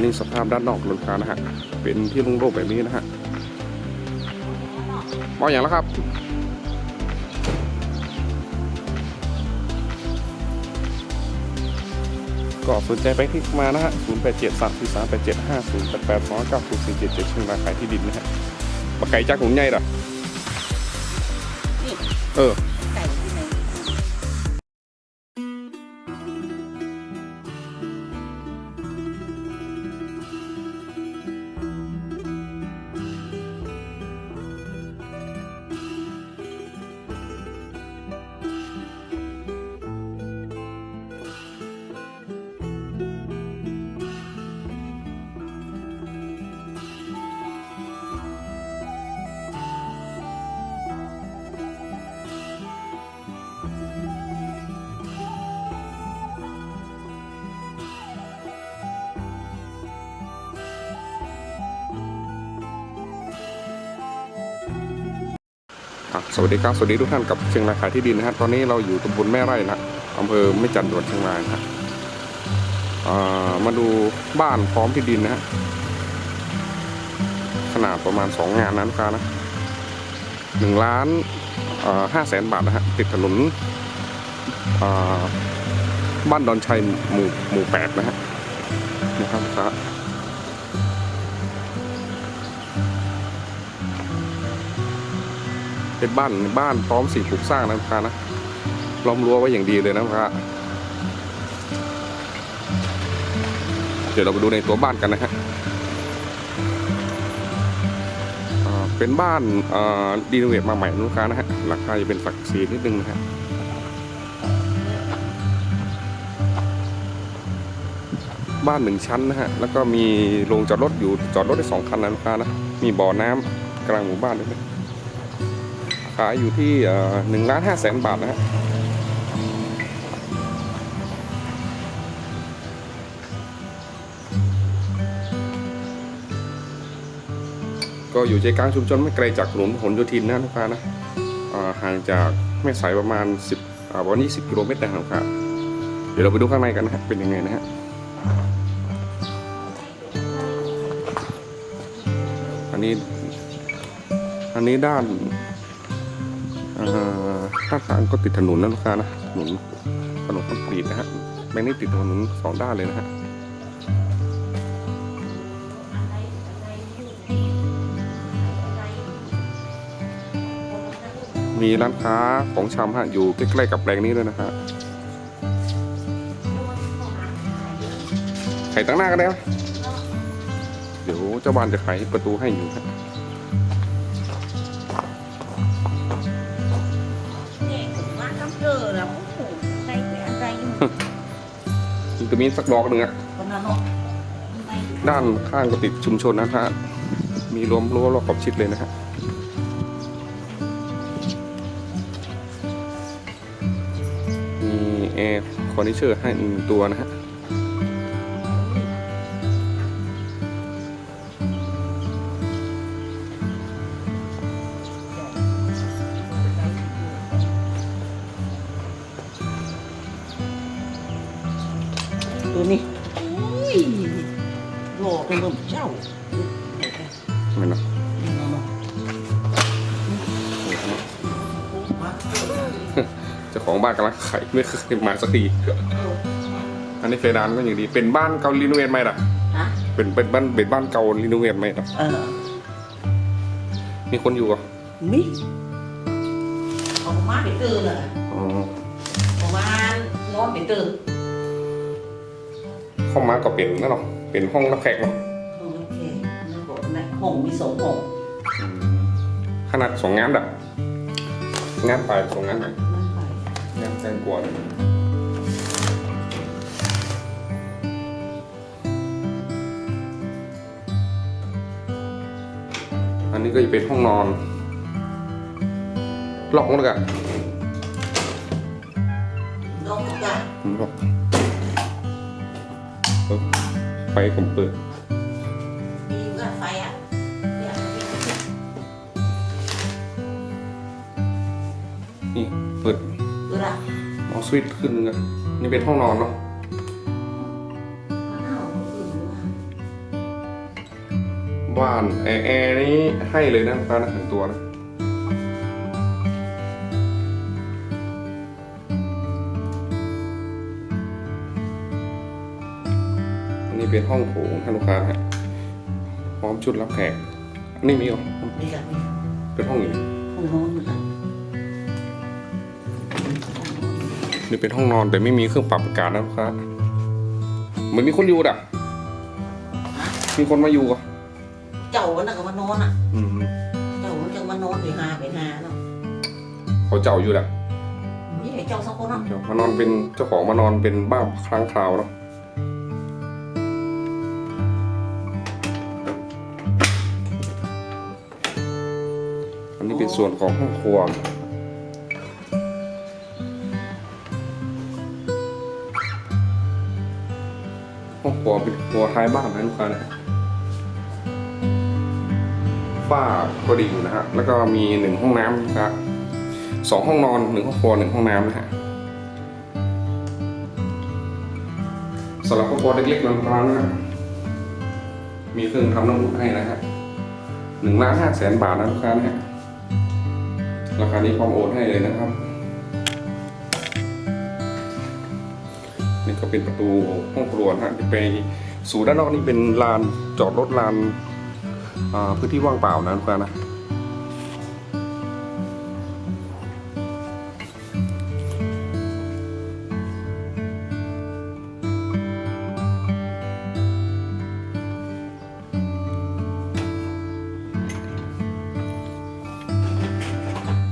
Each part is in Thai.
นนี้สภาพด้านนอกหลังคานะฮะ เป็นที่โล่งๆแบบนี้นะฮะมองอย่างแล้วครับก็สนใจไปที่มานะฮะ 0 8 7 3 4 3 8 7 5 0 8 8 2 9 0 4 7 7เชียงรายขายที่ดินนะฮะปากไก่จากหนุนใหญ่เหรอนี่เออ อะสวัสดีครับสวัสดีทุกท่านกับเชียงรายขายที่ดินนะฮะตอนนี้เราอยู่ตำบลแม่ไร่นะอำเภอไม่จันทร์จังหวัดเชียงรายนะฮะมาดูบ้านพร้อมที่ดินนะฮะขนาดประมาณ 2 งานนะลูกค้านะหนึ่งล้านห้าแสนบาทนะฮะติดถนนบ้านดอนชัยหมู่หมู่แปดนะฮะนี่ครับ เป็นบ้านบ้านพร้อมสิ่งปลูกสร้างนะลูกค้านะล้อมรั้วไว้อย่างดีเลยนะลูกค้าเดี๋ยวเราไปดูในตัวบ้านกันนะฮะเป็นบ้านดีโนเวทมาใหม่นะลูกค้านะฮะราคาจะเป็นสักสีนิดนึงนะฮะบ้านหนึ่งชั้นนะฮะ แล้วก็มีโรงจอดรถอยู่จอดรถได้สองคันนะลูกค้านะ มีบ่อน้ำกลางหมู่บ้านด้วยนะายอยู่ที่หนึ่งล้านห้าแสนบาทนะฮะก็อยู่ใจกลางชุมชนไม่ไกลจากถนนผลโยธินนะลูกค้านะห่างจากแม่สายประมาณ 10อ่าประมาณ20กิโลเมตรนะครับลูกค้าเดี๋ยวเราไปดูข้างในกันนะฮะเป็นยังไงนะฮะอันนี้อันนี้ด้าน อ่าด้านข้างก็ติดถนนนะลูกค้านะถนนถนนคอนกรีตนะฮะแบงค์นี้ติดถนนสองด้านเลยนะฮะมีร้านค้าของชำฮะอยู่ใกล้ๆกับแปลงนี้ด้วยนะฮะไขตั้งหน้ากันได้ไหมเดี๋ยวเจ้าบ้านจะไขประตูให้อยู่ฮะเมันจะมีสักดอกหนึ่งอะคนนั้นเนาะไม่ด้านข้างก็ติดชุมชนนะฮะมีรวมรั้วรอบขอบชิดเลยนะฮะมีแอร์คอนดิเชอร์ให้หนึ่งตัวนะฮะ เป็นเหมือนเจ้าไม่เนาะมาเจ้าของบ้านกำลังไขไม่เคยมาสักทีอันนี้เฟดานก็อย่างดี เป็นบ้านเก่ารีโนเวทไหมล่ะฮะเป็นเป็นบ้านเป็นบ้านเก่ารีโนเวทไหมล่ะเออมีคนอยู่เหรอะมิเอามาไปตื่นเลยอ๋อเอามานอนไปตื่นเข้ามาก็เป็นนั่นเนาะ เป็นห้องรับแขกเนาะโอเคนั่นบอกนะห้องมีสองห้องขนาดสองงานแบบงานไปสองงานไหนนั่นไปงานแตงกวาเลยอันนี้ก็จะเป็นห้องนอนล็อกหมดเลยอะน้องกันผมล็อกเออ ไฟผมเปิด มีเงื่อนไฟอะเนี่ยนี่เปิดดูละเอาสวิตช์ขึ้นนึงอะนี่เป็นห้องนอนเนาะมันเอาขึ้นดูละว่านแอร์แอร์นี้ให้เลยนะลูกค้านะหนึ่งตัวนะ เป็นห้องโถงให้ลูกค้าฮะพร้อมชุดรับแขกอันนี้มีเหรอนี่กันนี่เป็นห้องอยู่ห้องนอนเหมือนกันนี่เป็นห้องนอนแต่ไม่มีเครื่องปรับอากาศนะลูกค้าเหมือนมีคนอยู่อะมีคนมาอยู่อะเจ้าวันนั้นก็มานอนอะอืมเจ้ามันจะมานอนไปหาไปหาเนาะเขาเจ้าอยู่แหละนี่ไอ้เจ้าสองคนเนาะเจ้ามานอนเป็นเจ้าของมานอนเป็นบ้าครั้งคราวเนาะ ส่วนของห้องครัว ห้องครัวเป็นครัวท้ายบ้านนะลูกค้านะฝ้าก็ดีอยู่นะฮะ แล้วก็มีหนึ่งห้องน้ำนะครับสองห้องนอนหนึ่งห้องครัวหนึ่งห้องน้ำนะฮะสำหรับครอบครัวเล็กๆน้อยๆนะฮะมีเครื่องทำน้ำอุ่นให้นะฮะหนึ่งล้านห้าแสนบาทนะลูกค้านะฮะ ราคานี้พร้อมโอนให้เลยนะครับ นี่ก็เป็นประตูห้องครัวนะฮะที่ไปสู่ด้านนอกนี่เป็นลานจอดรถลานพื้นที่ว่างเปล่านะลูกค้านะ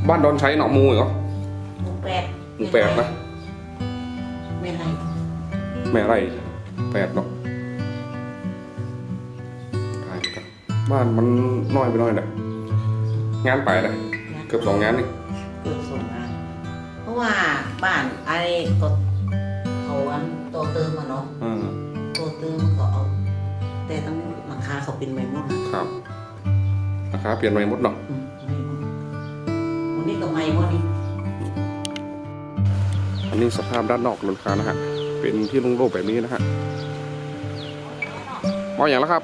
บ้านดอนชัยหนองมูเหรอหมู่แปดหมู่แปดนะไม่ให้แม่ไรแปดเนาะได้ครับบ้านมันน้อยไปหน่อยนะงานไปนะเกือบสองงานนี่เกือบส่งงาน เพราะว่าบ้านไอ้ก็เขาอันโตเติมมาเนาะอ่าโตเติมมันก็เอา แต่ต้องราคาเขาเป็นไม่หมดนะครับราคาเปลี่ยนไปหมดเนาะอืมไม่หมด วันนี้ก็ไม่หมดนี่อันนี้สภาพด้านนอกลูกค้านะฮะ เป็นที่โล่งๆแบบนี้นะฮะมองอย่างแล้วครับ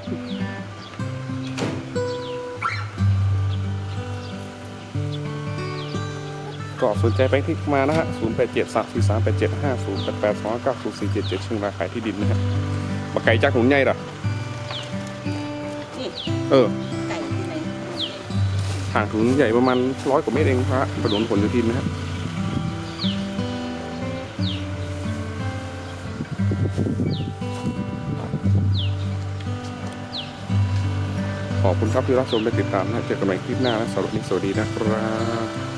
ก็สนใจไปคลิกมานะฮะ 0 8 7 3 4 3 8 7 5 0 8 8 2 9 0 4 7 7เชียงรายขายที่ดินนะฮะมาไก่จากหนุนใหญ่เหรอนี่เออไก่ที่ไหน ห่างถึงใหญ่ประมาณร้อยกว่าเมตรเองพระถนนผลโยธินนะฮะขอบคุณครับที่รับชมและติดตามนะเจอกันใหม่คลิปหน้านะสวัสดีสวัสดีนะครับ